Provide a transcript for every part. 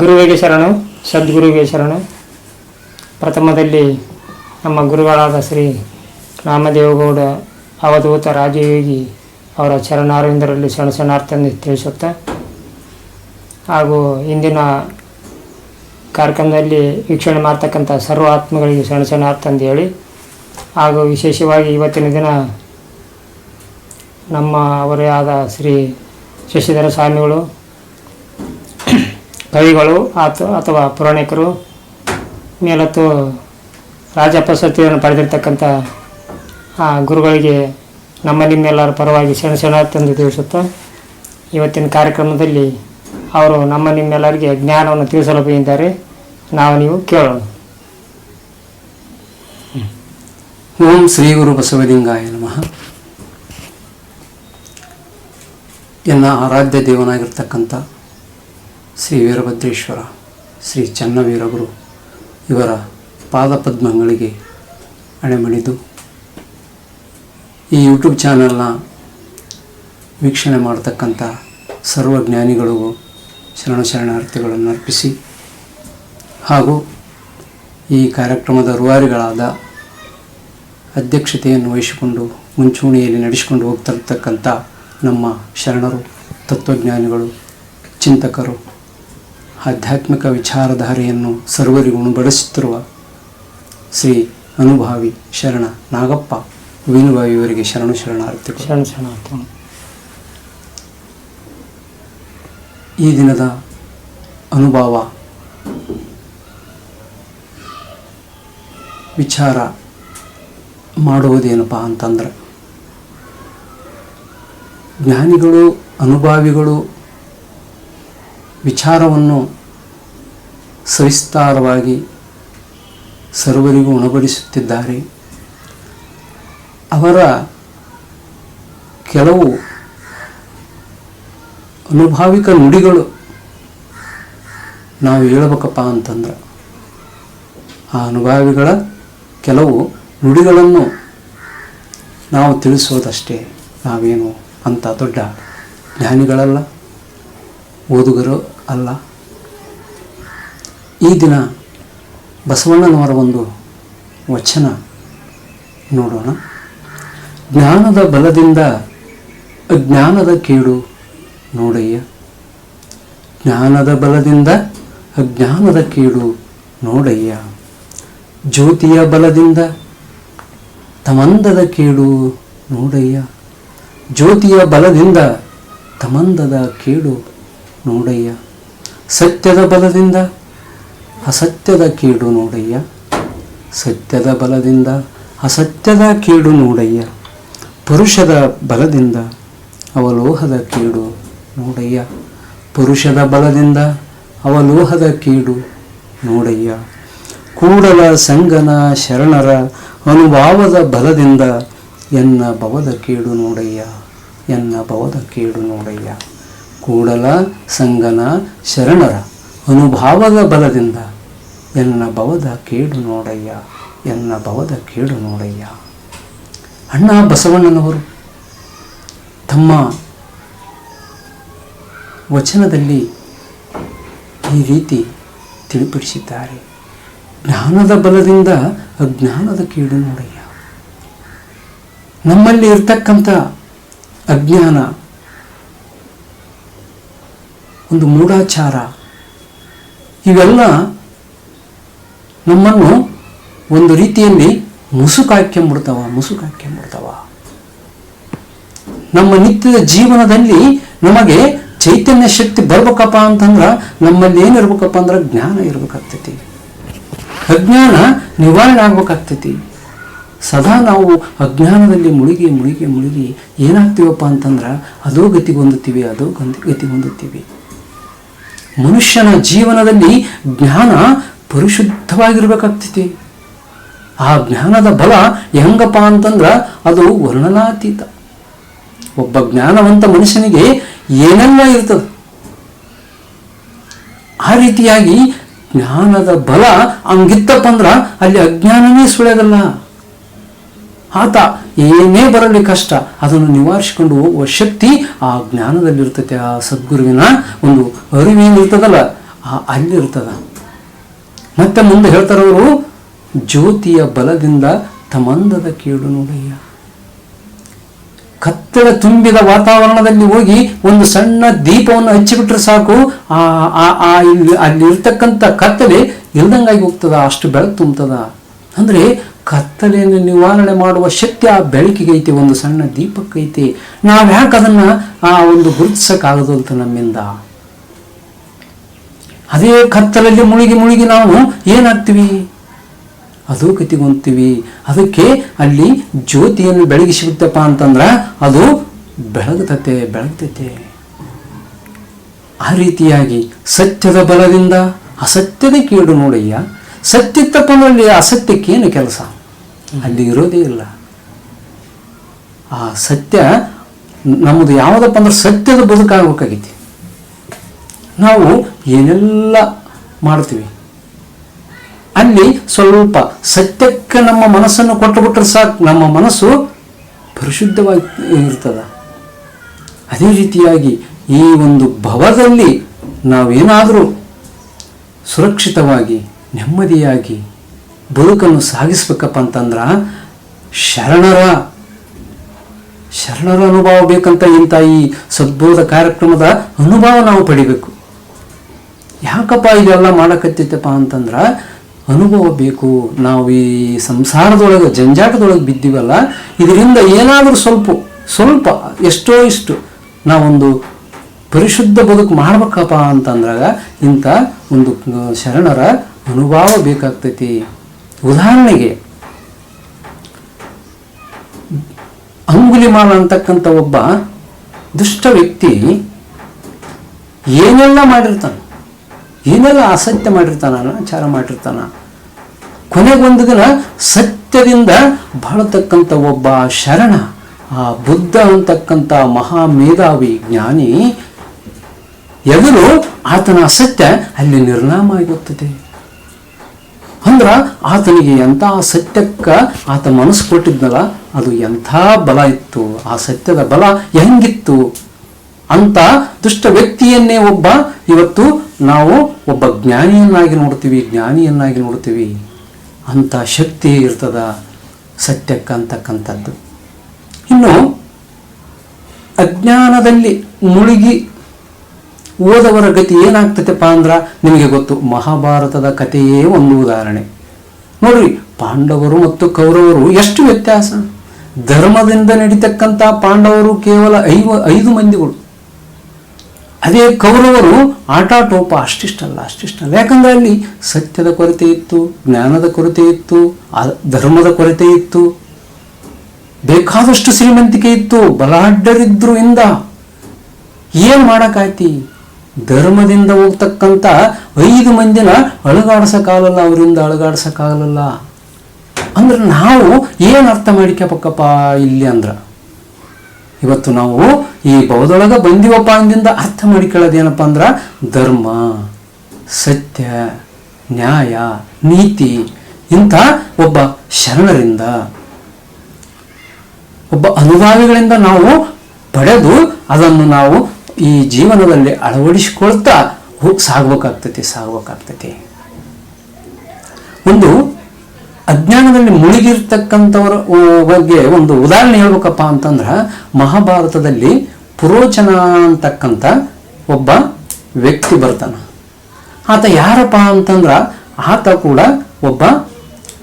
ಗುರುವಿಗೆ ಶರಣು, ಸದ್ಗುರುವಿಗೆ ಶರಣು. ಪ್ರಥಮದಲ್ಲಿ ನಮ್ಮ ಗುರುಗಳಾದ ಶ್ರೀ ರಾಮದೇವಗೌಡ ಅವಧೂತ ರಾಜಯೋಗಿ ಅವರ ಚರಣಾರವಿಂದರಲ್ಲಿ ಸಣ್ಣ ಸಣ್ಣಾರ್ಥ ತಿಳಿಸುತ್ತಾ, ಹಾಗೂ ಇಂದಿನ ಕಾರ್ಯಕ್ರಮದಲ್ಲಿ ವೀಕ್ಷಣೆ ಮಾಡ್ತಕ್ಕಂಥ ಸರ್ವ ಆತ್ಮಗಳಿಗೆ ಶರಣ ಅಂತ ಹೇಳಿ, ಹಾಗೂ ವಿಶೇಷವಾಗಿ ಇವತ್ತಿನ ದಿನ ನಮ್ಮ ಅವರೇ ಆದ ಶ್ರೀ ಶಶಿಧರ ಸ್ವಾಮಿಗಳು, ಕವಿಗಳು, ಆತ ಅಥವಾ ಪುರಾಣಿಕರು, ಮೇಲತ್ತು ರಾಜ ಪ್ರಶಸ್ತಿಯನ್ನು ಪಡೆದಿರ್ತಕ್ಕಂಥ ಆ ಗುರುಗಳಿಗೆ ನಮ್ಮ ನಿಮ್ಮೆಲ್ಲರ ಪರವಾಗಿ ಶರಣ ತಂದು ತಿಳಿಸುತ್ತಾ, ಇವತ್ತಿನ ಕಾರ್ಯಕ್ರಮದಲ್ಲಿ ಅವರು ನಮ್ಮ ನಿಮ್ಮೆಲ್ಲರಿಗೆ ಜ್ಞಾನವನ್ನು ತಿಳಿಸಲು ಬಂದಿದ್ದಾರೆ ನಾವು ನೀವು ಕೇಳೋಣ. ಓಂ ಶ್ರೀ ಗುರು ಬಸವಲಿಂಗಾಯ ನಮಃ. ಎನ್ನ ಆರಾಧ್ಯ ದೇವನಾಗಿರ್ತಕ್ಕಂಥ ಶ್ರೀ ವೀರಭದ್ರೇಶ್ವರ, ಶ್ರೀ ಚನ್ನವೀರಗುರು ಇವರ ಪಾದಪದ್ಮಗಳಿಗೆ ಅಣೆಮಣಿದು ಈ ಯೂಟ್ಯೂಬ್ ಚಾನಲ್ನ ವೀಕ್ಷಣೆ ಮಾಡತಕ್ಕಂಥ ಸರ್ವಜ್ಞಾನಿಗಳಿಗೂ ಶರಣ ಶರಣಾರ್ಥಿಗಳನ್ನು ಅರ್ಪಿಸಿ ಹಾಗೂ ಈ ಕಾರ್ಯಕ್ರಮದ ರೂವಾರಿಗಳಾದ ಅಧ್ಯಕ್ಷತೆಯನ್ನು ವಹಿಸಿಕೊಂಡು ಮುಂಚೂಣಿಯಲ್ಲಿ ನಡೆಸಿಕೊಂಡು ಹೋಗ್ತಿರ್ತಕ್ಕಂಥ ನಮ್ಮ ಶರಣರು ತತ್ವಜ್ಞಾನಿಗಳು ಚಿಂತಕರು ಆಧ್ಯಾತ್ಮಿಕ ವಿಚಾರಧಾರೆಯನ್ನು ಸರ್ವರಿಗೂ ಉಣಬಡಿಸುತ್ತಿರುವ ಶ್ರೀ ಅನುಭಾವಿ ಶರಣ ನಾಗಪ್ಪ ವೀನುಭಾವಿಯವರಿಗೆ ಶರಣು ಶರಣಾರ್ಥಿಗಳು. ಶರಣ ಶರಣಾರ್ಥಿ ಈ ದಿನದ ಅನುಭವ ವಿಚಾರ ಮಾಡುವುದೇನಪ್ಪ ಅಂತಂದ್ರೆ ಜ್ಞಾನಿಗಳು, ಅನುಭಾವಿಗಳು ವಿಚಾರವನ್ನು ಸವಿಸ್ತಾರವಾಗಿ ಸರ್ವರಿಗೂ ಉಣಬಡಿಸುತ್ತಿದ್ದಾರೆ. ಅವರ ಕೆಲವು ಅನುಭಾವಿಕ ನುಡಿಗಳು ನಾವು ಹೇಳಬೇಕಪ್ಪ ಅಂತಂದ್ರೆ, ಆ ಅನುಭಾವಿಗಳ ಕೆಲವು ನುಡಿಗಳನ್ನು ನಾವು ತಿಳಿಸೋದಷ್ಟೇ ನಾವೇನು ಅಂತ ದೊಡ್ಡ ಜ್ಞಾನಿಗಳಲ್ಲ, ಓದುಗರು ಅಲ್ಲ. ಈ ದಿನ ಬಸವಣ್ಣನವರ ಒಂದು ವಚನ ನೋಡೋಣ. ಜ್ಞಾನದ ಬಲದಿಂದ ಅಜ್ಞಾನದ ಕೇಡು ನೋಡಯ್ಯ. ಜ್ಞಾನದ ಬಲದಿಂದ ಅಜ್ಞಾನದ ಕೇಡು ನೋಡಯ್ಯ. ಜ್ಯೋತಿಯ ಬಲದಿಂದ ತಮಂದದ ಕೇಡು ನೋಡಯ್ಯ. ಜ್ಯೋತಿಯ ಬಲದಿಂದ ತಮಂದದ ಕೇಡು ನೋಡಯ್ಯ. ಸತ್ಯದ ಬಲದಿಂದ ಅಸತ್ಯದ ಕೇಡು ನೋಡಯ್ಯ. ಸತ್ಯದ ಬಲದಿಂದ ಅಸತ್ಯದ ಕೇಡು ನೋಡಯ್ಯ. ಪುರುಷದ ಬಲದಿಂದ ಅವಲೋಹದ ಕೇಡು ನೋಡಯ್ಯ. ಪುರುಷದ ಬಲದಿಂದ ಅವಲೋಹದ ಕೇಡು ನೋಡಯ್ಯ. ಕೂಡಲ ಸಂಗನ ಶರಣರ ಅನುಭಾವದ ಬಲದಿಂದ ಎನ್ನ ಭವದ ಕೇಡು ನೋಡಯ್ಯ, ಎನ್ನ ಭವದ ಕೇಡು ನೋಡಯ್ಯ. ಕೂಡಲ ಸಂಗನ ಶರಣರ ಅನುಭಾವದ ಬಲದಿಂದ ಎನ್ನ ಭವದ ಕೇಡು ನೋಡಯ್ಯ, ಎನ್ನ ಭವದ ಕೇಡು ನೋಡಯ್ಯ. ಅಣ್ಣ ಬಸವಣ್ಣನವರು ತಮ್ಮ ವಚನದಲ್ಲಿ ಈ ರೀತಿ ತಿಳಿಪಡಿಸಿದ್ದಾರೆ. ಜ್ಞಾನದ ಬಲದಿಂದ ಅಜ್ಞಾನದ ಕೇಡು ನೋಡಯ್ಯ. ನಮ್ಮಲ್ಲಿ ಇರ್ತಕ್ಕಂಥ ಅಜ್ಞಾನ, ಒಂದು ಮೂಢಾಚಾರ, ಇವೆಲ್ಲ ನಮ್ಮನ್ನು ಒಂದು ರೀತಿಯಲ್ಲಿ ಮುಸುಕಾಕ್ಯಂಬಿಡ್ತಾವ ಮುಸುಕಾಕ್ಯಂಬಿಡ್ತಾವ. ನಮ್ಮ ನಿತ್ಯದ ಜೀವನದಲ್ಲಿ ನಮಗೆ ಚೈತನ್ಯ ಶಕ್ತಿ ಬರ್ಬೇಕಪ್ಪ ಅಂತಂದ್ರೆ ನಮ್ಮಲ್ಲಿ ಏನಿರ್ಬೇಕಪ್ಪ ಅಂದ್ರೆ ಜ್ಞಾನ ಇರ್ಬೇಕಾಗ್ತೈತಿ. ಅಜ್ಞಾನ ನಿವಾರಣೆ ಆಗ್ಬೇಕಾಗ್ತೈತಿ. ಸದಾ ನಾವು ಅಜ್ಞಾನದಲ್ಲಿ ಮುಳುಗಿ ಮುಳುಗಿ ಮುಳುಗಿ ಏನಾಗ್ತೀವಪ್ಪ ಅಂತಂದ್ರೆ ಅದೋ ಗತಿ ಹೊಂದುತ್ತೀವಿ, ಅದೋ ಗಂತಿ ಗತಿ ಹೊಂದುತ್ತೀವಿ. ಮನುಷ್ಯನ ಜೀವನದಲ್ಲಿ ಜ್ಞಾನ ಪರಿಶುದ್ಧವಾಗಿರ್ಬೇಕಾಗ್ತೈತಿ. ಆ ಜ್ಞಾನದ ಬಲ ಹೆಂಗಪ್ಪ ಅಂತಂದ್ರೆ ಅದು ವರ್ಣನಾತೀತ. ಒಬ್ಬ ಜ್ಞಾನವಂತ ಮನುಷ್ಯನಿಗೆ ಏನೆಲ್ಲ ಇರ್ತದೆ? ಆ ರೀತಿಯಾಗಿ ಜ್ಞಾನದ ಬಲ ಹಂಗಿತ್ತಪ್ಪ ಅಂದ್ರ ಅಲ್ಲಿ ಅಜ್ಞಾನನೇ ಸುಳ್ಯದಲ್ಲ ಆತ ಏನೇ ಬರಲಿ ಕಷ್ಟ, ಅದನ್ನು ನಿವಾರಿಸಿಕೊಂಡು ಹೋಗುವ ಶಕ್ತಿ ಆ ಜ್ಞಾನದಲ್ಲಿರ್ತದೆ, ಆ ಸದ್ಗುರುವಿನ ಒಂದು ಅರಿವೇನಿರ್ತದಲ್ಲ ಆ ಅಲ್ಲಿರ್ತದ. ಮತ್ತೆ ಮುಂದೆ ಹೇಳ್ತಾರವರು, ಜ್ಯೋತಿಯ ಬಲದಿಂದ ತಮಂದದ ಕೇಳು ನೋಡಯ್ಯ. ಕತ್ತಲ ತುಂಬಿದ ವಾತಾವರಣದಲ್ಲಿ ಹೋಗಿ ಒಂದು ಸಣ್ಣ ದೀಪವನ್ನು ಹಚ್ಚಿಬಿಟ್ರೆ ಸಾಕು, ಆ, ಆ- ಇಲ್ಲಿ ಅಲ್ಲಿ ಇರ್ತಕ್ಕಂಥ ಕತ್ತಲೆ ಇಲ್ದಂಗಾಗಿ ಹೋಗ್ತದ, ಅಷ್ಟು ಬೆಳಕು ತುಂಬತದ. ಅಂದ್ರೆ ಕತ್ತಲೆಯನ್ನು ನಿವಾರಣೆ ಮಾಡುವ ಶಕ್ತಿ ಆ ಬೆಳಕಿಗೆ ಒಂದು ಸಣ್ಣ ದೀಪಕ್ಕೈತಿ. ನಾವು ಯಾಕೆ ಅದನ್ನು ಆ ಒಂದು ಗುರುತಿಸಕ್ಕಾಗದು ಅಂತ ನಮ್ಮಿಂದ? ಅದೇ ಕತ್ತಲಲ್ಲಿ ಮುಳುಗಿ ಮುಳುಗಿ ನಾವು ಏನಾಗ್ತೀವಿ? ಅಧೋಗತಿಗೊಂತೀವಿ ಅದಕ್ಕೆ ಅಲ್ಲಿ ಜ್ಯೋತಿಯನ್ನು ಬೆಳಗಿಸಿಬಿಟ್ಟಪ್ಪ ಅಂತಂದ್ರೆ ಅದು ಬೆಳಗ್ತತೆ ಬೆಳಗ್ತತೆ. ಆ ರೀತಿಯಾಗಿ ಸತ್ಯದ ಬಲದಿಂದ ಅಸತ್ಯದ ಕೇಡು ನೋಡಯ್ಯ. ಸತ್ಯ ಅಲ್ಲಿ ಅಸತ್ಯಕ್ಕೇನು ಕೆಲಸ? ಅಲ್ಲಿ ಇರೋದೇ ಇಲ್ಲ. ಆ ಸತ್ಯ ನಮ್ಮದು ಯಾವುದಪ್ಪ ಅಂದ್ರೆ ಸತ್ಯದ ಬದುಕಾಗಬೇಕಾಗೈತಿ ನಾವು ಏನೆಲ್ಲ ಮಾಡ್ತೀವಿ. ಅಲ್ಲಿ ಸ್ವಲ್ಪ ಸತ್ಯಕ್ಕೆ ನಮ್ಮ ಮನಸ್ಸನ್ನು ಕೊಟ್ಟು ಬಿಟ್ರೆ ಸಾಕು. ನಮ್ಮ ಮನಸ್ಸು ಪರಿಶುದ್ಧವಾಗಿ ಇರ್ತದ. ಅದೇ ರೀತಿಯಾಗಿ ಈ ಒಂದು ಭವದಲ್ಲಿ ನಾವೇನಾದರೂ ಸುರಕ್ಷಿತವಾಗಿ, ನೆಮ್ಮದಿಯಾಗಿ ಬದುಕನ್ನು ಸಾಗಿಸ್ಬೇಕಪ್ಪ ಅಂತಂದ್ರ ಶರಣರ ಶರಣರ ಅನುಭವ ಬೇಕಂತ ಇಂಥ ಈ ಸದ್ಬೋಧ ಕಾರ್ಯಕ್ರಮದ ಅನುಭವ ನಾವು ಪಡಿಬೇಕು. ಯಾಕಪ್ಪ ಇದೆಲ್ಲ ಮಾಡಕತ್ತೈತಪ್ಪ ಅಂತಂದ್ರ ಅನುಭವ ಬೇಕು. ನಾವು ಈ ಸಂಸಾರದೊಳಗೆ, ಜಂಜಾಟದೊಳಗೆ ಬಿದ್ದೀವಲ್ಲ, ಇದರಿಂದ ಏನಾದರೂ ಸ್ವಲ್ಪ ಸ್ವಲ್ಪ, ಎಷ್ಟೋ ಇಷ್ಟು ನಾವೊಂದು ಪರಿಶುದ್ಧ ಬದುಕು ಮಾಡ್ಬೇಕಪ್ಪ ಅಂತಂದ್ರಾಗ ಇಂಥ ಒಂದು ಶರಣರ ಅನುಭವ ಬೇಕಾಗ್ತೈತಿ. ಉದಾಹರಣೆಗೆ, ಅಂಗುಲಿಮಾಲ ಅಂತಕ್ಕಂಥ ಒಬ್ಬ ದುಷ್ಟ ವ್ಯಕ್ತಿ ಏನೆಲ್ಲ ಮಾಡಿರ್ತಾನೆ, ಏನೆಲ್ಲ ಅಸತ್ಯ ಮಾಡಿರ್ತಾನ ಆಚಾರ ಮಾಡಿರ್ತಾನ ಕೊನೆಗೊಂದು ದಿನ ಸತ್ಯದಿಂದ ಬಾಳತಕ್ಕಂಥ ಒಬ್ಬ ಶರಣ, ಆ ಬುದ್ಧ ಅಂತಕ್ಕಂಥ ಮಹಾ ಮೇಧಾವಿ ಜ್ಞಾನಿ, ಎದುರು ಆತನ ಅಸತ್ಯ ಅಲ್ಲಿ ನಿರ್ನಾಮ ಆಗುತ್ತದೆ ಅಂದ್ರ ಆತನಿಗೆ ಎಂಥ ಸತ್ಯಕ್ಕ ಆತ ಮನಸ್ಸು ಕೊಟ್ಟಿದ್ನಲ್ಲ, ಅದು ಎಂಥ ಬಲ ಇತ್ತು? ಆ ಸತ್ಯದ ಬಲ ಹೆಂಗಿತ್ತು? ಅಂತ ದುಷ್ಟ ವ್ಯಕ್ತಿಯನ್ನೇ ಒಬ್ಬ ಇವತ್ತು ನಾವು ಒಬ್ಬ ಜ್ಞಾನಿಯನ್ನಾಗಿ ನೋಡ್ತೀವಿ ಜ್ಞಾನಿಯನ್ನಾಗಿ ನೋಡ್ತೀವಿ. ಅಂತ ಶಕ್ತಿ ಇರ್ತದ ಸತ್ಯಕ್ಕ ಅಂತಕ್ಕಂಥದ್ದು. ಇನ್ನು ಅಜ್ಞಾನದಲ್ಲಿ ಮುಳುಗಿ ಓದವರ ಗತಿ ಏನಾಗ್ತೈತಪ್ಪ ಅಂದ್ರೆ ನಿಮಗೆ ಗೊತ್ತು ಮಹಾಭಾರತದ ಕಥೆಯೇ ಒಂದು ಉದಾಹರಣೆ. ನೋಡ್ರಿ, ಪಾಂಡವರು ಮತ್ತು ಕೌರವರು ಎಷ್ಟು ವ್ಯತ್ಯಾಸ? ಧರ್ಮದಿಂದ ನಡೀತಕ್ಕಂಥ ಪಾಂಡವರು ಕೇವಲ ಐವ, ಐದು ಮಂದಿಗಳು. ಅದೇ ಕೌರವರು ಆಟಾಟೋಪ ಅಷ್ಟಿಷ್ಟಲ್ಲ ಅಷ್ಟಿಷ್ಟಲ್ಲ. ಯಾಕಂದ್ರೆ ಅಲ್ಲಿ ಸತ್ಯದ ಕೊರತೆ ಇತ್ತು, ಜ್ಞಾನದ ಕೊರತೆ ಇತ್ತು ಧರ್ಮದ ಕೊರತೆ ಇತ್ತು. ಬೇಕಾದಷ್ಟು ಶ್ರೀಮಂತಿಕೆ ಇತ್ತು ಬಲಾಢ್ಯರಿದ್ರು ಇಂದ ಏನು ಮಾಡಕ್ಕಾಯ್ತಿ? ಧರ್ಮದಿಂದ ಹೋಗ್ತಕ್ಕಂಥ ಐದು ಮಂದಿನ ಅಳಗಾಡ್ಸಕ್ಕಾಗಲ್ಲ, ಅವರಿಂದ ಅಳಗಾಡ್ಸಕ್ಕಾಗಲ್ಲ. ಅಂದ್ರೆ ನಾವು ಏನು ಅರ್ಥ ಮಾಡಿಕಬೇಕಪ್ಪ ಇಲ್ಲಿ ಅಂದ್ರ? ಇವತ್ತು ನಾವು ಈ ಬೌದೊಳಗ ಬಂದಿವಪ್ಪ ಅಂದಿಂದ ಅರ್ಥ ಮಾಡಿಕೊಳ್ಳೋದೇನಪ್ಪ ಅಂದ್ರ ಧರ್ಮ, ಸತ್ಯ, ನ್ಯಾಯ, ನೀತಿ, ಇಂಥ ಒಬ್ಬ ಶರಣರಿಂದ, ಒಬ್ಬ ಅನುಭಾವಿಗಳಿಂದ ನಾವು ಪಡೆದು ಅದನ್ನು ನಾವು ಈ ಜೀವನದಲ್ಲಿ ಅಳವಡಿಸಿಕೊಳ್ತಾ ಸಾಗ್ಬೇಕಾಗ್ತೈತಿ ಸಾಗ್ಬೇಕಾಗ್ತೈತಿ. ಒಂದು ಅಜ್ಞಾನದಲ್ಲಿ ಮುಳುಗಿರ್ತಕ್ಕಂಥವ್ರ ಬಗ್ಗೆ ಒಂದು ಉದಾಹರಣೆ ಹೇಳ್ಬೇಕಪ್ಪ ಅಂತಂದ್ರ, ಮಹಾಭಾರತದಲ್ಲಿ ಪುರೋಚನ ಅಂತಕ್ಕಂಥ ಒಬ್ಬ ವ್ಯಕ್ತಿ ಬರ್ತಾನ. ಆತ ಯಾರಪ್ಪ ಅಂತಂದ್ರ, ಆತ ಕೂಡ ಒಬ್ಬ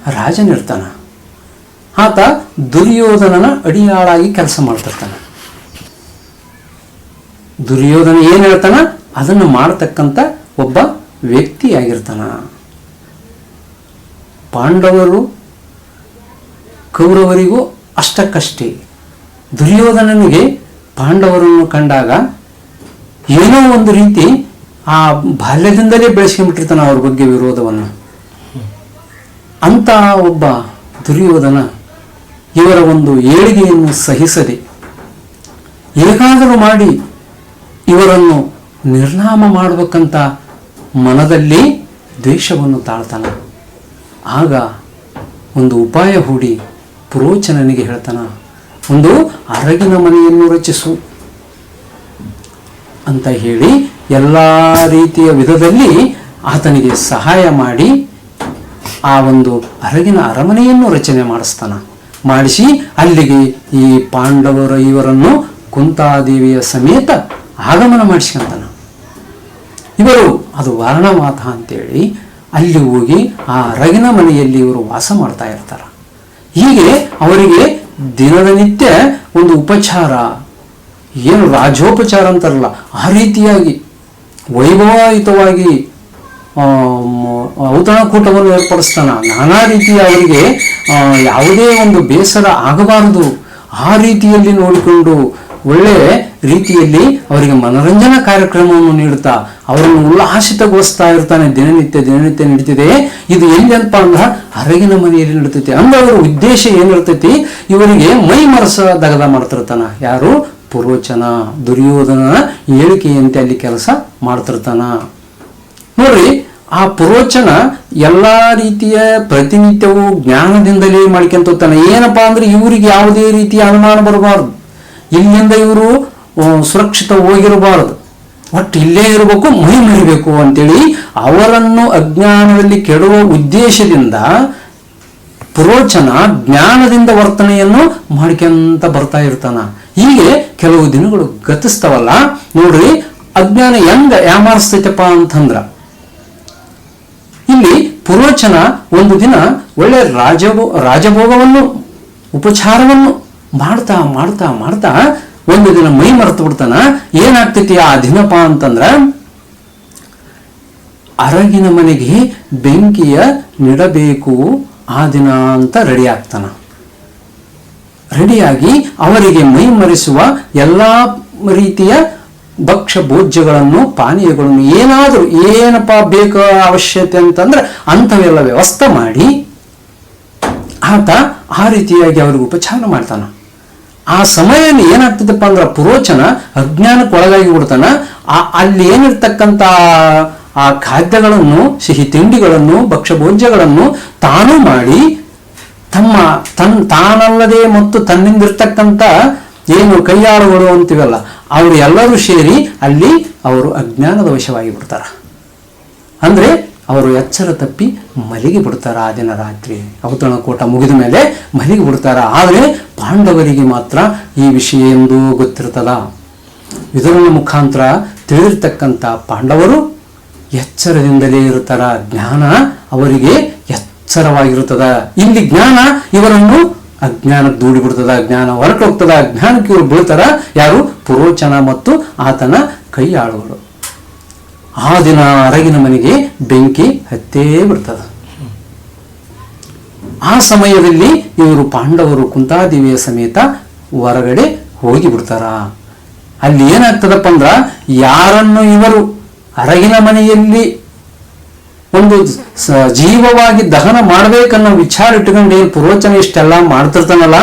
ರಾಜನಿರ್ತಾನ. ಆತ ದುರ್ಯೋಧನನ ಅಡಿಯಾಳಾಗಿ ಕೆಲಸ ಮಾಡ್ತಿರ್ತಾನ. ದುರ್ಯೋಧನ ಏನ್ ಹೇಳ್ತಾನ? ಅದನ್ನು ಮಾಡತಕ್ಕಂಥ ಒಬ್ಬ ವ್ಯಕ್ತಿಯಾಗಿರ್ತಾನ. ಪಾಂಡವರು ಕೌರವರಿಗೂ ಅಷ್ಟಕ್ಕಷ್ಟೇ. ದುರ್ಯೋಧನನಿಗೆ ಪಾಂಡವರನ್ನು ಕಂಡಾಗ ಏನೋ ಒಂದು ರೀತಿ ಆ ಬಾಲ್ಯದಿಂದಲೇ ಬೆಳೆಸ್ಕೊಂಡ್ಬಿಟ್ಟಿರ್ತಾನ ಅವ್ರ ಬಗ್ಗೆ ವಿರೋಧವನ್ನು. ಅಂತ ಒಬ್ಬ ದುರ್ಯೋಧನ ಇವರ ಒಂದು ಏಳಿಗೆಯನ್ನು ಸಹಿಸದೆ ಹೇಗಾದರೂ ಮಾಡಿ ಇವರನ್ನು ನಿರ್ನಾಮ ಮಾಡಬೇಕಂತ ಮನದಲ್ಲಿ ದ್ವೇಷವನ್ನು ತಾಳ್ತಾನ. ಆಗ ಒಂದು ಉಪಾಯ ಹೂಡಿ ಪುರೋಚನನಿಗೆ ಹೇಳ್ತಾನ, ಒಂದು ಅರಗಿನ ಮನೆಯನ್ನು ರಚಿಸು ಅಂತ ಹೇಳಿ ಎಲ್ಲ ರೀತಿಯ ವಿಧದಲ್ಲಿ ಆತನಿಗೆ ಸಹಾಯ ಮಾಡಿ ಆ ಒಂದು ಅರಗಿನ ಅರಮನೆಯನ್ನು ರಚನೆ ಮಾಡಿಸ್ತಾನ. ಮಾಡಿಸಿ ಅಲ್ಲಿಗೆ ಈ ಪಾಂಡವರ ಇವರನ್ನು ಕುಂತಾದೇವಿಯ ಸಮೇತ ಆಗಮನ ಮಾಡಿಸ್ಕೊಂತಾನ. ಇವರು ಅದು ವರ್ಣವಾತ ಅಂತೇಳಿ ಅಲ್ಲಿ ಹೋಗಿ ಆ ರಗಿನ ಮನೆಯಲ್ಲಿ ಇವರು ವಾಸ ಮಾಡ್ತಾ ಇರ್ತಾರ. ಹೀಗೆ ಅವರಿಗೆ ದಿನದ ನಿತ್ಯ ಒಂದು ಉಪಚಾರ, ಏನು ರಾಜೋಪಚಾರ ಅಂತಾರಲ್ಲ, ಆ ರೀತಿಯಾಗಿ ವೈಭವಯುತವಾಗಿ ಔತಣಕೂಟವನ್ನು ಏರ್ಪಡಿಸ್ತಾನ. ನಾನಾ ರೀತಿಯ ಅವರಿಗೆ ಯಾವುದೇ ಒಂದು ಬೇಸರ ಆಗಬಾರದು. ಆ ರೀತಿಯಲ್ಲಿ ನೋಡಿಕೊಂಡು ಒಳ್ಳೆ ರೀತಿಯಲ್ಲಿ ಅವರಿಗೆ ಮನರಂಜನಾ ಕಾರ್ಯಕ್ರಮವನ್ನು ನೀಡುತ್ತಾ ಅವರನ್ನು ಉಲ್ಲಾಸಿತಗೊಳಿಸ್ತಾ ಇರ್ತಾನೆ ದಿನನಿತ್ಯ ದಿನನಿತ್ಯ ನಡೀತಿದೆ. ಇದು ಎಲ್ಲಿಯಪ್ಪ ಅಂದ್ರೆ ಹರಗಿನ ಮನೆಯಲ್ಲಿ ನಡೀತೈತಿ. ಅಂದ್ರೆ ಅವರ ಉದ್ದೇಶ ಏನಿರ್ತೈತಿ ಇವರಿಗೆ ಮೈ ಮರಸ ದಗದ ಮಾಡ್ತಿರ್ತಾನ. ಯಾರು? ಪುರೋಚನ ದುರ್ಯೋಧನ ಹೇಳಿಕೆಯಂತೆ ಅಲ್ಲಿ ಕೆಲಸ ಮಾಡ್ತಿರ್ತಾನ. ನೋಡ್ರಿ, ಆ ಪುರೋಚನ ಎಲ್ಲಾ ರೀತಿಯ ಪ್ರತಿನಿತ್ಯವೂ ಜ್ಞಾನದಿಂದಲೇ ಮಾಡ್ಕೊಂತ ಏನಪ್ಪಾ ಅಂದ್ರೆ ಇವರಿಗೆ ಯಾವುದೇ ರೀತಿಯ ಅನುಮಾನ ಬರಬಾರದು. ಇಲ್ಲಿಂದ ಇವರು ಸುರಕ್ಷಿತ ಹೋಗಿರಬಾರದು. ಒಟ್ಟು ಇಲ್ಲೇ ಇರಬೇಕು, ಮೈ ಮುರಿಬೇಕು ಅಂತೇಳಿ ಅವರನ್ನು ಅಜ್ಞಾನದಲ್ಲಿ ಕೆಡುವ ಉದ್ದೇಶದಿಂದ ಪುರೋಚನ ಜ್ಞಾನದಿಂದ ವರ್ತನೆಯನ್ನು ಮಾಡ್ಕೊಂತ ಬರ್ತಾ ಇರ್ತಾನ. ಹೀಗೆ ಕೆಲವು ದಿನಗಳು ಗತಿಸ್ತವಲ್ಲ. ನೋಡ್ರಿ, ಅಜ್ಞಾನ ಹೆಂಗ ಯಾಮಾರಿಸ್ತೈತಪ್ಪ ಅಂತಂದ್ರ, ಇಲ್ಲಿ ಪುರೋಚನ ಒಂದು ದಿನ ಒಳ್ಳೆ ರಾಜಭೋ, ರಾಜಭೋಗವನ್ನು, ಉಪಚಾರವನ್ನು ಮಾಡ್ತಾ ಮಾಡ್ತಾ ಮಾಡ್ತಾ ಒಂದು ದಿನ ಮೈ ಮರೆತು ಬಿಡ್ತಾನ, ಏನಾಗ್ತೈತಿ ಆ ದಿನಪ ಅಂತಂದ್ರ, ಅರಗಿನ ಮನೆಗೆ ಬೆಂಕಿಯ ನೆಡಬೇಕು, ಆ ದಿನ ಅಂತ ರೆಡಿ ಆಗ್ತಾನ. ರೆಡಿಯಾಗಿ ಅವರಿಗೆ ಮೈ ಮರೆಸುವ ಎಲ್ಲಾ ರೀತಿಯ ಭಕ್ಷ ಭೋಜ್ಯಗಳನ್ನು, ಪಾನೀಯಗಳನ್ನು ಏನಾದರೂ ಏನಪ್ಪ ಬೇಕು ಅವಶ್ಯತೆ ಅಂತಂದ್ರೆ ಅಂಥವೆಲ್ಲ ವ್ಯವಸ್ಥೆ ಮಾಡಿ, ಆತ ಆ ರೀತಿಯಾಗಿ ಅವ್ರಿಗೆ ಉಪಚಾರ ಮಾಡ್ತಾನ. ಆ ಸಮಯ ಏನಾಗ್ತದಪ್ಪ ಅಂದ್ರೆ ಪುರೋಚನ ಅಜ್ಞಾನಕ್ಕೆ ಒಳಗಾಗಿ ಬಿಡ್ತಾನ ಆ, ಅಲ್ಲಿ ಏನಿರ್ತಕ್ಕಂಥ ಆ ಖಾದ್ಯಗಳನ್ನು, ಸಿಹಿ ತಿಂಡಿಗಳನ್ನು, ಭಕ್ಷ್ಯಭೋಜ್ಯಗಳನ್ನು ತಾನು ಮಾಡಿ ತಮ್ಮ ತನ್, ತಾನಲ್ಲದೆ ಮತ್ತು ತನ್ನಿಂದಿರ್ತಕ್ಕಂಥ ಏನು ಕೈಯಾಳುಗಳು ಅಂತೀವಲ್ಲ, ಅವರು ಎಲ್ಲರೂ ಸೇರಿ ಅಲ್ಲಿ ಅವರು ಅಜ್ಞಾನದ ವಶವಾಗಿ ಬಿಡ್ತಾರ ಅಂದ್ರೆ ಅವರು ಎಚ್ಚರ ತಪ್ಪಿ ಮಲಗಿ ಬಿಡ್ತಾರೆ ಆ ದಿನ ರಾತ್ರಿ. ಔತಣಕೂಟ ಮುಗಿದ ಮೇಲೆ ಮಲಗಿ ಬಿಡ್ತಾರೆ. ಆದರೆ ಪಾಂಡವರಿಗೆ ಮಾತ್ರ ಈ ವಿಷಯ ಎಂದು ಗೊತ್ತಿರ್ತದ ವಿದುರನ ಮುಖಾಂತರ ತಿಳಿದಿರ್ತಕ್ಕಂಥ ಪಾಂಡವರು ಎಚ್ಚರದಿಂದಲೇ ಇರ್ತಾರ ಜ್ಞಾನ ಅವರಿಗೆ ಎಚ್ಚರವಾಗಿರುತ್ತದ. ಇಲ್ಲಿ ಜ್ಞಾನ ಇವರನ್ನು ಅಜ್ಞಾನ ದೂಡಿ ಬಿಡ್ತದ. ಜ್ಞಾನ ಹೊರಟು ಹೋಗ್ತದ ಜ್ಞಾನಕ್ಕೆ ಇವರು ಬೀಳ್ತಾರ. ಯಾರು? ಪುರೋಚನ ಮತ್ತು ಆತನ ಕೈಯಾಳುಗಳು. ಆ ದಿನ ಅರಗಿನ ಮನೆಗೆ ಬೆಂಕಿ ಹತ್ತೇ ಬಿಡ್ತದ. ಆ ಸಮಯದಲ್ಲಿ ಇವರು ಪಾಂಡವರು ಕುಂತಾದೇವಿಯ ಸಮೇತ ಹೊರಗಡೆ ಹೋಗಿ ಬಿಡ್ತಾರ. ಅಲ್ಲಿ ಏನಾಗ್ತದಪ್ಪ ಅಂದ್ರ ಯಾರನ್ನು ಇವರು ಅರಗಿನ ಮನೆಯಲ್ಲಿ ಒಂದು ಜೀವವಾಗಿ ದಹನ ಮಾಡ್ಬೇಕನ್ನೋ ವಿಚಾರ ಇಟ್ಟುಕೊಂಡು ಏನು ಪುರೋಚನೆ ಇಷ್ಟೆಲ್ಲ ಮಾಡ್ತಿರ್ತಾನಲ್ಲ,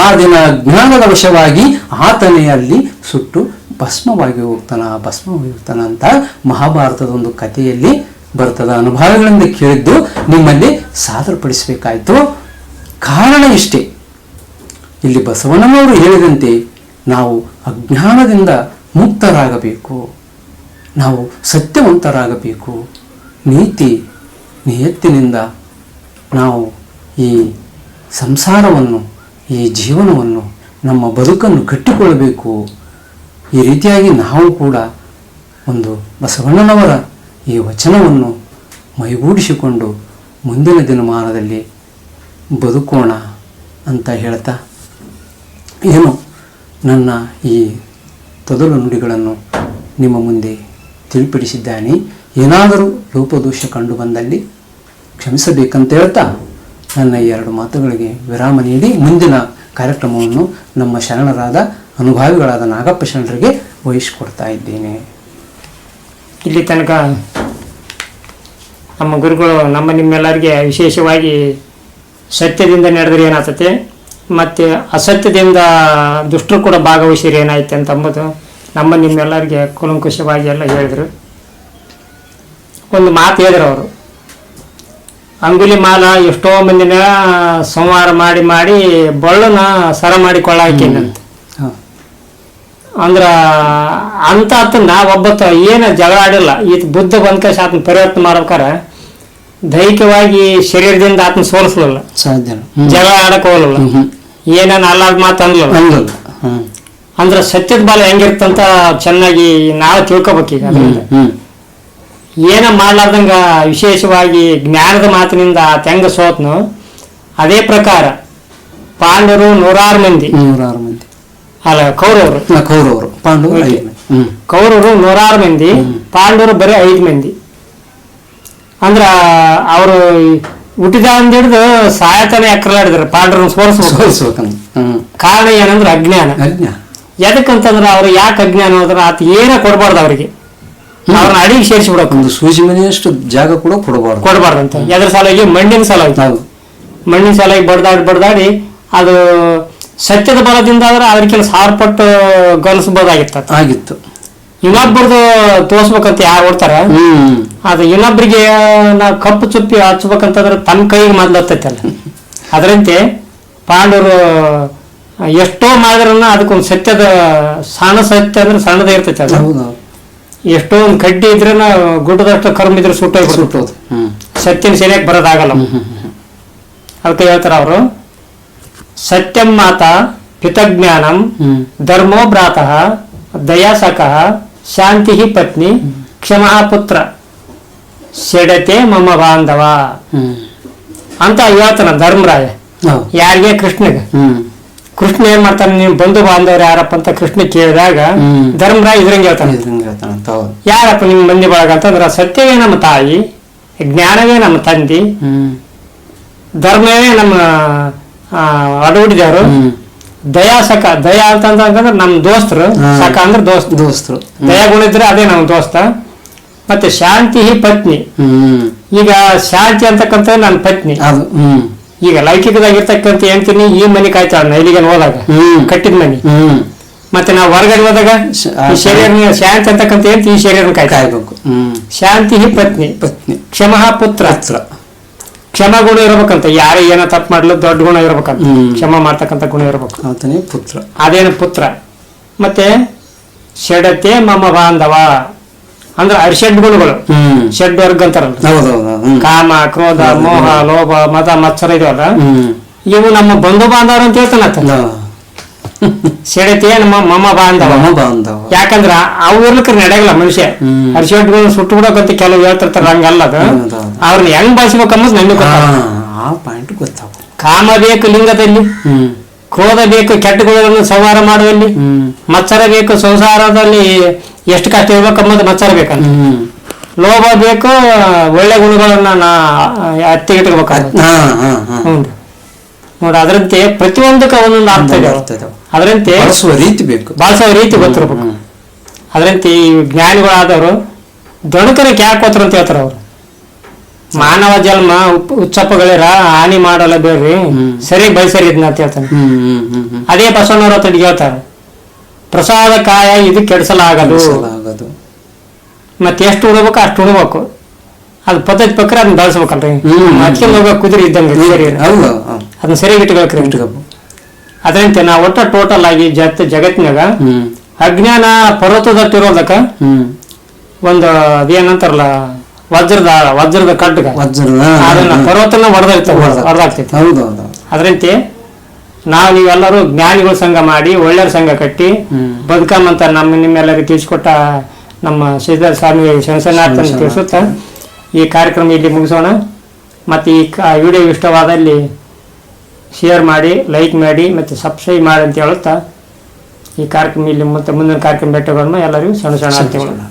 ಆ ದಿನ ಜ್ಞಾನದ ವಶವಾಗಿ ಆತನೇ ಅಲ್ಲಿ ಸುಟ್ಟು ಭಸ್ಮವಾಗಿ ಹೋಗ್ತಾನ ಭಸ್ಮವಾಗಿ ಹೋಗ್ತಾನ ಅಂತ ಮಹಾಭಾರತದ ಒಂದು ಕಥೆಯಲ್ಲಿ ಬರ್ತದ. ಅನುಭವಗಳಿಂದ ಕೇಳಿದ್ದು ನಿಮ್ಮಲ್ಲಿ ಸಾದರಪಡಿಸಬೇಕಾಯ್ತು. ಕಾರಣ ಇಷ್ಟೇ. ಇಲ್ಲಿ ಬಸವಣ್ಣನವರು ಹೇಳಿದಂತೆ ನಾವು ಅಜ್ಞಾನದಿಂದ ಮುಕ್ತರಾಗಬೇಕು. ನಾವು ಸತ್ಯವಂತರಾಗಬೇಕು. ನೀತಿ ನಿಯತ್ತಿನಿಂದ ನಾವು ಈ ಸಂಸಾರವನ್ನು, ಈ ಜೀವನವನ್ನು, ನಮ್ಮ ಬದುಕನ್ನು ಕಟ್ಟಿಕೊಳ್ಳಬೇಕು. ಈ ರೀತಿಯಾಗಿ ನಾವು ಕೂಡ ಒಂದು ಬಸವಣ್ಣನವರ ಈ ವಚನವನ್ನು ಮೈಗೂಡಿಸಿಕೊಂಡು ಮುಂದಿನ ದಿನಮಾನದಲ್ಲಿ ಬದುಕೋಣ ಅಂತ ಹೇಳ್ತಾ, ಏನು ನನ್ನ ಈ ತೊದಲು ನುಡಿಗಳನ್ನು ನಿಮ್ಮ ಮುಂದೆ ತಿಳಿಪಡಿಸಿದ್ದಾನೆ. ಏನಾದರೂ ಲೋಪದೋಷ ಕಂಡು ಬಂದಲ್ಲಿ ಕ್ಷಮಿಸಬೇಕಂತ ಹೇಳ್ತಾ ನನ್ನ ಈ ಎರಡು ಮಾತುಗಳಿಗೆ ವಿರಾಮ ನೀಡಿ ಮುಂದಿನ ಕಾರ್ಯಕ್ರಮವನ್ನು ನಮ್ಮ ಶರಣರಾದ ಅನುಭಾವಿಗಳಾದ ನಾಗಪ್ಪ ಶರಣರಿಗೆ ವಹಿಸಿಕೊಡ್ತಾ ಇದ್ದೇನೆ. ಇಲ್ಲಿ ತನಕ ನಮ್ಮ ಗುರುಗಳು ನಮ್ಮ ನಿಮ್ಮೆಲ್ಲರಿಗೆ ವಿಶೇಷವಾಗಿ ಸತ್ಯದಿಂದ ನಡೆದ್ರೆ ಏನಾಗ್ತತೆ ಮತ್ತು ಅಸತ್ಯದಿಂದ ದುಷ್ಟರು ಕೂಡ ಭಾಗವಹಿಸಿದ್ರೆ ಏನಾಯ್ತು ಅಂತ ಅಂಬುದು ನಮ್ಮ ನಿಮ್ಮೆಲ್ಲರಿಗೆ ಕುಲಂಕುಷವಾಗಿ ಎಲ್ಲ ಹೇಳಿದರು. ಒಂದು ಮಾತು ಹೇಳಿದ್ರು ಅವರು. ಅಂಗುಲಿ ಮಾಲ ಎಷ್ಟೋ ಮಂದಿನ ಸಂಹಾರ ಮಾಡಿ ಮಾಡಿ ಬಳ್ಳನ ಸರ ಮಾಡಿ ಕೊಳ್ಳ ಹಾಕಿನಂತ ಹಾ. ಅಂದ್ರ ಅಂತ ಆತನ ಒಬ್ಬತ್ತ ಏನು ಜಗಳ ಆಡಿಲ್ಲ. ಈತ ಬುದ್ಧ ಬಂದ್ಕೇಶ ಆತನ ಪರಿವರ್ತನೆ ಮಾಡ್ಬೇಕಾರ. ದೈಹಿಕವಾಗಿ ಶರೀರದಿಂದ ಆತನ ಸೋಲಿಸ್ಲಿಲ್ಲ. ಸಾಧ್ಯ ಜಗಳ ಆಡಕ್ ಹೋಗಲಿಲ್ಲ. ಏನೇನು ಅಲ್ಲಾದ ಮಾತು ಅನ್ಲಿಲ್ಲ ಹ್ಮ್. ಅಂದ್ರ ಸತ್ಯದ ಬಾಲ ಹೆಂಗಿರ್ತಂತ ಚೆನ್ನಾಗಿ ನಾವು ತಿಳ್ಕೊಬೇಕು ಈಗ ಏನ ಮಾಡ್ಲಾರ್ದಂಗ ವಿಶೇಷವಾಗಿ ಜ್ಞಾನದ ಮಾತಿನಿಂದ ಆತ ಹೆಂಗ ಸೋತ್ನು ಅದೇ ಪ್ರಕಾರ ಪಾಂಡವರು ನೂರಾರು ಮಂದಿ. ನೂರಾರು ಮಂದಿ. ಅಲ್ಲ ಕೌರವರು. ಕೌರವರು. ಪಾಂಡವರು. ಕೌರವರು ನೂರಾರು ಮಂದಿ ಪಾಂಡವರು ಬರೀ ಐದು ಮಂದಿ. ಅಂದ್ರ ಅವರು ಹುಟ್ಟಿದ ಹಿಡಿದು ಸಾಯತನ ಎಕ್ರಲಾಡಿದ್ರು ಪಾಂಡವ್ರನ್ನ ಸೋಲಿಸ್ಬೇಕಂತ. ಹ್ಮ್. ಕಾರಣ ಏನಂದ್ರೆ ಅಜ್ಞಾನ. ಎದಕ್ಕಂತಂದ್ರ ಅವ್ರು ಯಾಕೆ ಅಜ್ಞಾನ ಹೋದ್ರ ಆತ ಏನ ಕೊಡಬಾರ್ದು ಅವ್ರಿಗೆ. ಅವ್ರನ್ನ ಅಡಿಗೆ ಸೇರಿಸ್ಬಿಡಕ್. ಒಂದು ಸೂಜಿ ಮನೆಯಷ್ಟು ಜಾಗ ಕೂಡ ಕೊಡಬಾರ್ದು. ಕೊಡಬಾರ್ದಂತ. ಎದ್ರ ಸಾಲಾಗಿ ಮಣ್ಣಿನ ಸಾಲ ಮಣ್ಣಿನ ಸಾಲಾಗಿ ಬಡ್ದಾಡಿ ಬಡ್ದಾಡಿ ಅದು ಸತ್ಯದ ಬಲದಿಂದ ಆದ್ರೆ ಅದಕ್ಕಿಂತ ಸಾವಿರ ಪಟ್ಟು ಗಲಿಸ್ಬೋದಾಗಿತ್ತ ಆಗಿತ್ತು. ಇನ್ನೊಬ್ಬರದು ತೋರ್ಸ್ಬೇಕಂತ ಯಾರು ಓಡ್ತಾರ ಅದು ಇನ್ನೊಬ್ರಿಗೆ ನಾವು ಕಪ್ಪು ಚುಪ್ಪಿ ಹಚ್ಬೇಕಂತಂದ್ರೆ ತನ್ನ ಕೈಗೆ ಮೊದ್ಲತ್ತೈತಲ್ಲ ಅದರಂತೆ ಪಾಂಡವರು ಎಷ್ಟೋ ಮಾಡಿದ್ರನ್ನ ಅದಕ್ಕೊಂದು ಸತ್ಯದ ಸಣ್ಣ ಸತ್ಯ ಅಂದ್ರೆ ಸಣ್ಣದೇ ಇರ್ತೈತೆ ಅದು. ಎಷ್ಟೋ ಒಂದು ಕಡ್ಡಿ ಇದ್ರೆ ಗುಡ್ಡದಷ್ಟು ಕರ್ಮ ಇದ್ರೆ ಸುಟ್ಟೋಗ್ಬಿಡ್ತು ಸತ್ಯನ ಸರಿಯಾಗಿ ಬರೋದಾಗಲ್ಲ. ಅದಕ್ಕೆ ಹೇಳ್ತಾರ ಅವರು ಸತ್ಯಂ ಮಾತಾ ಪಿತಜ್ಞಾನಂ ಧರ್ಮೋಬ್ರಾತಃ ಧರ್ಮೋ ಭ್ರಾತಃ ದಯಾಸಕಃ ಶಾಂತಿ ಪತ್ನಿ ಕ್ಷಮ ಪುತ್ರ ಸೆಡತೆ ಮಮ ಬಾಂಧವ ಅಂತ ಹೇಳ್ತಾನ ಧರ್ಮರಾಯ ಯಾರಿಗೆ? ಕೃಷ್ಣಗ. ಕೃಷ್ಣ ಏನ್ ಮಾಡ್ತಾನೆ? ನೀವು ಬಂಧು ಬಾಂಧವ್ರು ಯಾರಪ್ಪ ಅಂತ ಕೃಷ್ಣ ಕೇಳಿದಾಗ. ಧರ್ಮರಾಯ ಇದ್ರಂಗೆ ಹೇಳ್ತಾನೆ. ಯಾರಪ್ಪ ನಿಮ್ ಮಂದಿ ಬಳಗ ಅಂತಂದ್ರ ಸತ್ಯವೇ ನಮ್ಮ ತಾಯಿ ಜ್ಞಾನವೇ ನಮ್ಮ ತಂದಿ ಧರ್ಮವೇ ನಮ್ಮ ಅಡಗುಡಿದವರು ಹ್ಮ್. ದಯಾ ಸಖ ದಯಾ ಅಂತಂದ್ರೆ ನಮ್ಮ ದೋಸ್ತರು. ಹಾ. ಸಖ ಅಂದ್ರೆ ದೋಸ್ತ. ದೋಸ್ತರು. ದಯಾ ಗುಣ ಇದ್ರೆ ಅದೇ ನಮ್ಮ ದೋಸ್ತ. ಮತ್ತೆ ಶಾಂತಿ ಪತ್ನಿ. ಈಗ ಶಾಂತಿ ಅಂತಕ್ಕಂಥ ನನ್ನ ಪತ್ನಿ. ಈಗ ಲೌಕಿಕದಾಗಿರ್ತಕ್ಕಂಥ ಹೇಳ್ತೀನಿ ಈ ಮನೆ ಕಾಯ್ತಾಳ ಇಲ್ಲಿಗೆ ಹೋದಾಗ. ಕಟ್ಟಿದ ಮನೆ. ಮತ್ತೆ ನಾವು ಹೊರಗಡೆ ಹೋದಾಗ ಈ ಶರೀರ ಶಾಂತಿ ಅಂತಕ್ಕಂಥ ಹೇಳ್ತಿ ಈ ಶರೀರ ಕಾಯ್ತಾ ಇರ್ಬೇಕು ಶಾಂತಿ ಶಾಂತಿ ಪತ್ನಿ. ಪತ್ನಿ. ಕ್ಷಮಹ ಪುತ್ರ. ಹತ್ರ ಕ್ಷಮ ಗುಣ ಇರ್ಬೇಕಂತ. ಯಾರೇ ಏನೋ ತಪ್ಪು ಮಾಡ್ಲು ದೊಡ್ಡ ಗುಣ ಇರಬೇಕಂತ. ಕ್ಷಮ ಮಾಡ್ತಕ್ಕಂಥ ಗುಣ ಇರಬೇಕು. ಆತನೇ ಪುತ್ರ. ಅದೇನು ಪುತ್ರ? ಮತ್ತೆ ಷಡತೆ ಮಮ ಬಾಂಧವ. ಅಂದ್ರೆ ಅರಿಷಡ್ ಗುಣಗಳು. ಷಡ್ ವರ್ಗ ಅಂತಾರಲ್ಲ. ಕಾಮ ಕ್ರೋಧ ಮೋಹ ಲೋಭ ಮದ ಮತ್ಸರ ಇದೆಯಲ್ಲ ಇವು ನಮ್ಮ ಬಂಧು ಬಾಂಧವರು ಅಂತ ಹೇಳ್ತಾನ ಆತ. ಹಾ. ಸೆಳೆತೆ ನಮ್ಮ ಮಮ ಬಾಂಧವ ಬಾಂಧವ ಯಾಕಂದ್ರ ಅವು ಇರ್ಲಿಕ್ಕೆ ನಡೆಯಲ್ಲ ಮನುಷ್ಯ. ಅರಿಷಡ್ಗಳು ಸುಟ್ಟು ಬಿಡೋಕಂತ ಕೆಲವು ಹೇಳ್ತಿರ್ತಾರ ಹಂಗಲ್ಲ ಅದು. ಅವ್ರನ್ನ ಹೆಂಗ್ ಬಳಸ್ಬೇಕನ್ನೋದು ನನಗೆ ಆ ಪಾಯಿಂಟ್ ಗೊತ್ತಾವ ಕಾಮ ಬೇಕು ಲಿಂಗದಲ್ಲಿ. ಕ್ರೋಧ ಬೇಕು ಗುಣಗಳನ್ನು ಸಂಹಾರ ಮಾಡುವಲ್ಲಿ. ಮತ್ಸರ ಬೇಕು ಸಂಸಾರದಲ್ಲಿ ಎಷ್ಟು ಕಷ್ಟ ಇರ್ಬೇಕನ್ನೋದು ಮತ್ಸರ ಬೇಕಂತ. ಲೋಭ ಬೇಕು ಒಳ್ಳೆ ಗುಣಗಳನ್ನ ನಾ ಹ್ಞೂ ನೋಡಿ ಅದರಂತೆ ಪ್ರತಿಯೊಂದಕ್ಕೆ ಒಂದೊಂದು ಅರ್ಥ ಇದೆ. ಅದರಂತೆ ಬಳಸುವ ರೀತಿ ಬೇಕು. ಬಳಸುವ ರೀತಿ ಗೊತ್ತಿರಬೇಕು. ಅದರಂತೆ ಈ ಜ್ಞಾನಿಗಳಾದವರು ಯಾಕೆ ಹೋತ್ರ ಅಂತ ಹೇಳ್ತಾರ ಅವರು. ಮಾನವ ಜನ್ಮ ಉಚ್ಚಪ್ಪಗಳಿರ ಹಾನಿ ಮಾಡಲ್ಲ ಬೇಡ್ರಿ. ಸರಿ ಬಯಸರಿ ಇದನ್ನ ಅಂತ ಹೇಳ್ತಾನೆ. ಅದೇ ಬಸವಣ್ಣವ್ರ ಹತ್ರ ಹೇಳ್ತಾರೆ. ಪ್ರಸಾದ ಕಾಯ ಇದು ಕೆಡಿಸಲಾಗದು. ಆಗೋದು ಮತ್ತೆ ಎಷ್ಟು ಉಡಬೇಕು ಅಷ್ಟು ಉಣ್ಬೇಕು. ಅದು ಪದ್ಧತಿ ಪ್ರಕಾರ ಅದನ್ನ ಬಳಸ್ಬೇಕಲ್ರಿ. ಹಚ್ಕೊಂಡ್ ಹೋಗೋ ಕುದುರೆ ಇದ್ದಂಗೆ ಅದನ್ನ ಸರಿಯಾಗಿ ಇಟ್ಕೊಳ್ಕ್ರಿ ಇಟ್ಕೋಬೇಕು. ಅದರಂತೆ ನಾವು ಒಟ್ಟ ಟೋಟಲ್ ಆಗಿ ಜಗತ್ ಜಗತ್ತಿನಾಗ ಅಜ್ಞಾನ ಪರ್ವತದಟ್ಟಿರೋದಕ್ಕ ಒಂದು ಅದೇನಂತಾರಲ್ಲ ವಜ್ರದ ವಜ್ರದ ಕಡ್ಗ ವಜ್ರದ ಅದನ್ನ ಪರ್ವತನ ಹೊಡೆದಿರ್ತವೆ. ಹೊಡೆದಾಗ್ತೈತಿ ಹೌದು ಅದರಂತೆ ನಾವು ನೀವೆಲ್ಲರೂ ಜ್ಞಾನಿಗಳ ಸಂಘ ಮಾಡಿ ಒಳ್ಳೆಯ ಸಂಘ ಕಟ್ಟಿ. ಬದುಕಮ್ಮಂತ ನಮ್ಮ ನಿಮ್ಮೆಲ್ಲರಿಗೆ ತಿಳಿಸ್ಕೊಟ್ಟ ನಮ್ಮ ಶ್ರೀಧರ್ ಸ್ವಾಮಿ ಶಂಸನಾಥ್ ತಿಳಿಸುತ್ತ ಈ ಕಾರ್ಯಕ್ರಮ ಇಲ್ಲಿ ಮುಗಿಸೋಣ. ಮತ್ತು ಈ ವಿಡಿಯೋ ಇಷ್ಟವಾದಲ್ಲಿ ಶೇರ್ ಮಾಡಿ ಲೈಕ್ ಮಾಡಿ ಮತ್ತು ಸಬ್ಸ್ಕ್ರೈಬ್ ಮಾಡಿ ಅಂತ ಹೇಳುತ್ತಾ ಈ ಕಾರ್ಯಕ್ರಮ ಇಲ್ಲಿ ಮತ್ತೆ ಮುಂದಿನ ಕಾರ್ಯಕ್ರಮ ಬೆಟ್ಟಗಳನ್ನು ಎಲ್ಲರಿಗೂ ಸಣ್ಣ ಸಣ್ಣ ಅಂತ ಹೇಳೋಣ